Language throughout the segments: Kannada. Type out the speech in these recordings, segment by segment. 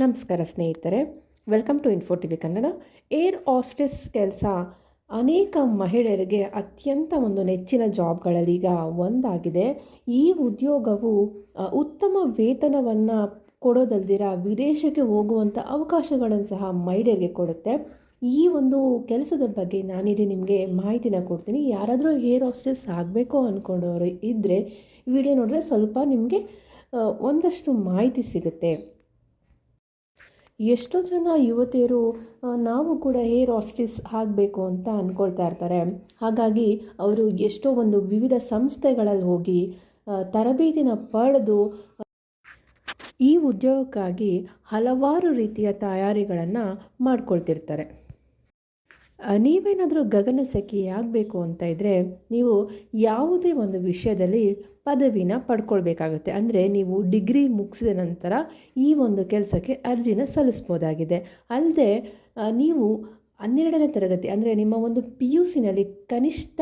ನಮಸ್ಕಾರ ಸ್ನೇಹಿತರೆ welcome to info T V Kannada air hostess ಕೆಲಸ ಅನೇಕ ಮಹಿಳೆಯರಿಗೆ ಅತ್ಯಂತ ಒಂದು ನೆಚ್ಚಿನ ಜಾಬ್ಗಳಲ್ಲಿ ಈಗ ಒಂದಾಗಿದೆ. ಈ ಉದ್ಯೋಗವು ಉತ್ತಮ ವೇತನವನ್ನು ಕೊಡೋದಲ್ದಿರ ವಿದೇಶಕ್ಕೆ ಹೋಗುವಂಥ ಅವಕಾಶಗಳನ್ನು ಸಹ ಮಹಿಳೆಯರಿಗೆ ಕೊಡುತ್ತೆ. ಈ ಒಂದು ಕೆಲಸದ ಬಗ್ಗೆ ನಾನಿಲ್ಲಿ ನಿಮಗೆ ಮಾಹಿತಿನ ಕೊಡ್ತೀನಿ. ಯಾರಾದರೂ ಏರ್ ಹಾಸ್ಟೆಸ್ ಆಗಬೇಕು ಅಂದ್ಕೊಂಡವರು ಇದ್ದರೆ ವಿಡಿಯೋ ನೋಡಿದ್ರೆ ಸ್ವಲ್ಪ ನಿಮಗೆ ಒಂದಷ್ಟು ಮಾಹಿತಿ ಸಿಗುತ್ತೆ. ಎಷ್ಟೋ ಜನ ಯುವತಿಯರು ನಾವು ಕೂಡ ಹೇರ್ ಆಸ್ಟಿಸ್ ಆಗಬೇಕು ಅಂತ ಅಂದ್ಕೊಳ್ತಾ ಇರ್ತಾರೆ. ಹಾಗಾಗಿ ಅವರು ಎಷ್ಟೋ ಒಂದು ವಿವಿಧ ಸಂಸ್ಥೆಗಳಲ್ಲಿ ಹೋಗಿ ತರಬೇತಿನ ಪಡೆದು ಈ ಉದ್ಯೋಗಕ್ಕಾಗಿ ಹಲವಾರು ರೀತಿಯ ತಯಾರಿಗಳನ್ನು ಮಾಡ್ಕೊಳ್ತಿರ್ತಾರೆ. ನೀವೇನಾದರೂ ಗಗನಸಖಿ ಆಗಬೇಕು ಅಂತ ಇದ್ದರೆ ನೀವು ಯಾವುದೇ ಒಂದು ವಿಷಯದಲ್ಲಿ ಪದವಿನ ಪಡ್ಕೊಳ್ಬೇಕಾಗುತ್ತೆ. ಅಂದರೆ ನೀವು ಡಿಗ್ರಿ ಮುಗಿಸಿದ ನಂತರ ಈ ಒಂದು ಕೆಲಸಕ್ಕೆ ಅರ್ಜಿನ ಸಲ್ಲಿಸ್ಬೋದಾಗಿದೆ. ಅಲ್ಲದೆ ನೀವು ಹನ್ನೆರಡನೇ ತರಗತಿ, ಅಂದರೆ ನಿಮ್ಮ ಒಂದು ಪಿ ಯು ಸಿನಲ್ಲಿ ಕನಿಷ್ಠ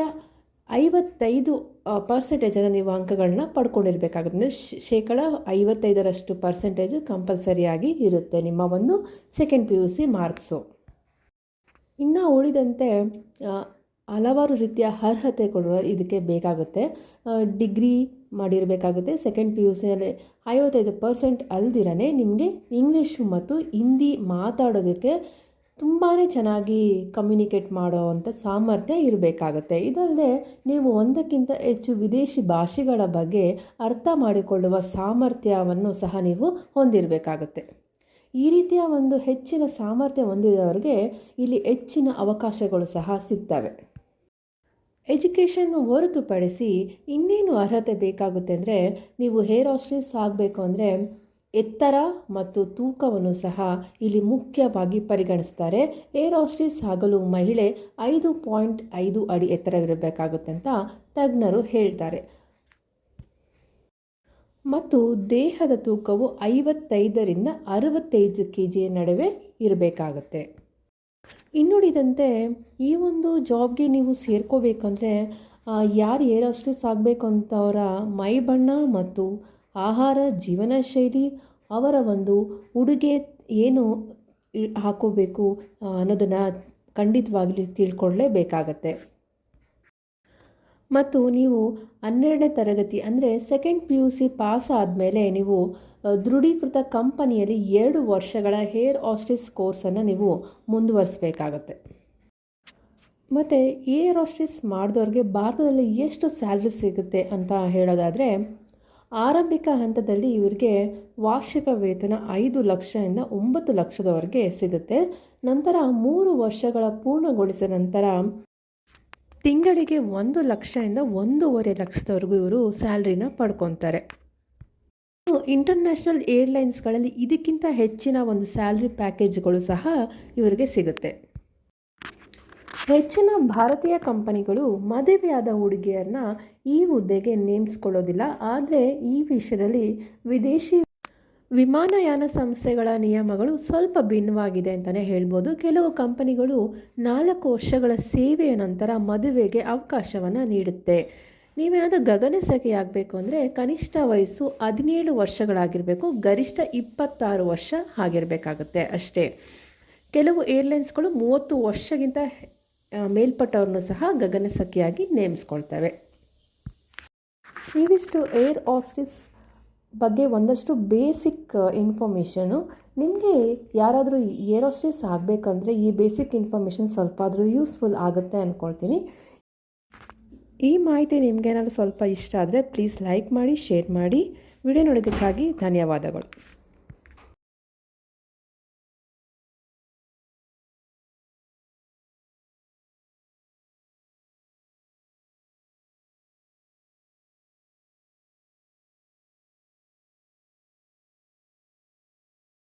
ಐವತ್ತೈದು ಪರ್ಸೆಂಟೇಜನ್ನು ನೀವು ಅಂಕಗಳನ್ನ ಪಡ್ಕೊಂಡಿರಬೇಕಾಗುತ್ತೆ. ಅಂದರೆ ಶೇಕಡ ಐವತ್ತೈದರಷ್ಟು ಪರ್ಸೆಂಟೇಜ್ ಕಂಪಲ್ಸರಿಯಾಗಿ ಇರುತ್ತೆ ನಿಮ್ಮ ಒಂದು second P U C marks ಇನ್ನು ಉಳಿದಂತೆ ಹಲವಾರು ರೀತಿಯ ಅರ್ಹತೆಗಳು ಇದಕ್ಕೆ ಬೇಕಾಗುತ್ತೆ. ಡಿಗ್ರಿ ಮಾಡಿರಬೇಕಾಗುತ್ತೆ. ಸೆಕೆಂಡ್ ಪಿ ಯು ಸಿಯಲ್ಲಿ ಐವತ್ತೈದು ಪರ್ಸೆಂಟ್ ಅಲ್ದಿರನೇ ನಿಮಗೆ ಇಂಗ್ಲೀಷು ಮತ್ತು ಹಿಂದಿ ಮಾತಾಡೋದಕ್ಕೆ ತುಂಬಾ ಚೆನ್ನಾಗಿ ಕಮ್ಯುನಿಕೇಟ್ ಮಾಡೋ ಅಂಥ ಸಾಮರ್ಥ್ಯ ಇರಬೇಕಾಗುತ್ತೆ. ಇದಲ್ಲದೆ ನೀವು ಒಂದಕ್ಕಿಂತ ಹೆಚ್ಚು ವಿದೇಶಿ ಭಾಷೆಗಳ ಬಗ್ಗೆ ಅರ್ಥ ಮಾಡಿಕೊಳ್ಳುವ ಸಾಮರ್ಥ್ಯವನ್ನು ಸಹ ನೀವು ಹೊಂದಿರಬೇಕಾಗುತ್ತೆ. ಈ ರೀತಿಯ ಒಂದು ಹೆಚ್ಚಿನ ಸಾಮರ್ಥ್ಯ ಹೊಂದಿದವರಿಗೆ ಇಲ್ಲಿ ಹೆಚ್ಚಿನ ಅವಕಾಶಗಳು ಸಹ ಸಿಗ್ತವೆ. ಎಜುಕೇಷನ್ ಹೊರತುಪಡಿಸಿ ಇನ್ನೇನು ಅರ್ಹತೆ ಬೇಕಾಗುತ್ತೆ ಅಂದರೆ ನೀವು ಹೇರ್ ಆಸ್ಟ್ರೀಸ್ ಆಗಬೇಕು ಅಂದರೆ ಎತ್ತರ ಮತ್ತು ತೂಕವನ್ನು ಸಹ ಇಲ್ಲಿ ಮುಖ್ಯವಾಗಿ ಪರಿಗಣಿಸ್ತಾರೆ. ಏರ್ ಆಸ್ಟ್ರೀಸ್ ಆಗಲು ಮಹಿಳೆ ಐದು ಪಾಯಿಂಟ್ ಐದು ಅಡಿ ಎತ್ತರವಿರಬೇಕಾಗುತ್ತೆ ಅಂತ ತಜ್ಞರು ಹೇಳ್ತಾರೆ. ಮತ್ತು ದೇಹದ ತೂಕವು ಐವತ್ತೈದರಿಂದ ಅರವತ್ತೈದು ಕೆ ಜಿಯ ನಡುವೆ ಇರಬೇಕಾಗುತ್ತೆ. ಇನ್ನುಳಿದಂತೆ ಈ ಒಂದು ಜಾಬ್ಗೆ ನೀವು ಸೇರ್ಕೋಬೇಕಂದ್ರೆ ಯಾರು ಏರ್ ಹಾಸ್ಟೆಸ್ ಆಗಬೇಕು ಅಂತವರ ಮೈ ಬಣ್ಣ ಮತ್ತು ಆಹಾರ ಜೀವನ ಶೈಲಿ, ಅವರ ಒಂದು ಉಡುಗೆ ಏನು ಹಾಕೋಬೇಕು ಅನ್ನೋದನ್ನು ಖಂಡಿತವಾಗ್ಲಿ ತಿಳ್ಕೊಳ್ಳೇಬೇಕಾಗತ್ತೆ. ಮತ್ತು ನೀವು ಹನ್ನೆರಡನೇ ತರಗತಿ, ಅಂದರೆ second P U C pass ಆದಮೇಲೆ ನೀವು ದೃಢೀಕೃತ ಕಂಪನಿಯಲ್ಲಿ ಎರಡು ವರ್ಷಗಳ ಹೇರ್ ಆಸ್ಟಿಸ್ ಕೋರ್ಸನ್ನು ನೀವು ಮುಂದುವರಿಸಬೇಕಾಗತ್ತೆ. ಮತ್ತು ಏರ್ ಆಸ್ಟಿಸ್ ಮಾಡಿದವ್ರಿಗೆ ಭಾರತದಲ್ಲಿ ಎಷ್ಟು ಸ್ಯಾಲ್ರಿ ಸಿಗುತ್ತೆ ಅಂತ ಹೇಳೋದಾದರೆ, ಆರಂಭಿಕ ಹಂತದಲ್ಲಿ ಇವರಿಗೆ ವಾರ್ಷಿಕ ವೇತನ ಐದು ಲಕ್ಷದಿಂದ ಒಂಬತ್ತು ಲಕ್ಷದವರೆಗೆ ಸಿಗುತ್ತೆ. ನಂತರ ಮೂರು ವರ್ಷಗಳ ಪೂರ್ಣಗೊಳಿಸಿದ ನಂತರ ತಿಂಗಳಿಗೆ ಒಂದು ಲಕ್ಷದಿಂದ ಒಂದೂವರೆ ಲಕ್ಷದವರೆಗೂ ಇವರು ಸ್ಯಾಲ್ರಿನ ಪಡ್ಕೊತಾರೆ. ಇಂಟರ್ನ್ಯಾಷನಲ್ ಏರ್ಲೈನ್ಸ್ಗಳಲ್ಲಿ ಇದಕ್ಕಿಂತ ಹೆಚ್ಚಿನ ಒಂದು ಸ್ಯಾಲ್ರಿ ಪ್ಯಾಕೇಜ್ಗಳು ಸಹ ಇವರಿಗೆ ಸಿಗುತ್ತೆ. ಹೆಚ್ಚಿನ ಭಾರತೀಯ ಕಂಪನಿಗಳು ಮದುವೆಯಾದ ಹುಡುಗಿಯರನ್ನ ಈ ಹುದ್ದೆಗೆ ನೇಮಿಸ್ಕೊಳ್ಳೋದಿಲ್ಲ. ಆದರೆ ಈ ವಿಷಯದಲ್ಲಿ ವಿದೇಶಿ ವಿಮಾನಯಾನ ಸಂಸ್ಥೆಗಳ ನಿಯಮಗಳು ಸ್ವಲ್ಪ ಭಿನ್ನವಾಗಿದೆ ಅಂತಲೇ ಹೇಳ್ಬೋದು. ಕೆಲವು ಕಂಪನಿಗಳು ನಾಲ್ಕು ವರ್ಷಗಳ ಸೇವೆಯ ನಂತರ ಮದುವೆಗೆ ಅವಕಾಶವನ್ನು ನೀಡುತ್ತೆ. ನೀವೇನಾದರೂ ಗಗನಸಖಿ ಆಗಬೇಕು ಅಂದರೆ ಕನಿಷ್ಠ ವಯಸ್ಸು ಹದಿನೇಳು ವರ್ಷಗಳಾಗಿರಬೇಕು, ಗರಿಷ್ಠ ಇಪ್ಪತ್ತಾರು ವರ್ಷ ಆಗಿರಬೇಕಾಗುತ್ತೆ ಅಷ್ಟೇ. ಕೆಲವು ಏರ್ಲೈನ್ಸ್ಗಳು ಮೂವತ್ತು ವರ್ಷಗಿಂತ ಮೇಲ್ಪಟ್ಟವ್ರನ್ನೂ ಸಹ ಗಗನಸಖಿಯಾಗಿ ನೇಮಿಸ್ಕೊಳ್ತವೆ. ಇವಿಷ್ಟು ಏರ್ ಹಾಸ್ಟಿಸ್ ಬಗ್ಗೆ ಒಂದಷ್ಟು ಬೇಸಿಕ್ ಇನ್ಫಾರ್ಮೇಷನು ನಿಮಗೆ ಯಾರಾದರೂ ಏರೋಸ್ಟೇಸ್ ಆಗಬೇಕಂದ್ರೆ ಈ ಬೇಸಿಕ್ ಇನ್ಫಾರ್ಮೇಷನ್ ಸ್ವಲ್ಪ ಆದರೂ ಯೂಸ್ಫುಲ್ ಆಗುತ್ತೆ ಅಂದ್ಕೊಳ್ತೀನಿ ಈ ಮಾಹಿತಿ ನಿಮಗೇನಾದ್ರು ಸ್ವಲ್ಪ ಇಷ್ಟ ಆದರೆ ಪ್ಲೀಸ್ ಲೈಕ್ ಮಾಡಿ ಶೇರ್ ಮಾಡಿ. ವಿಡಿಯೋ ನೋಡೋದಕ್ಕಾಗಿ ಧನ್ಯವಾದಗಳು.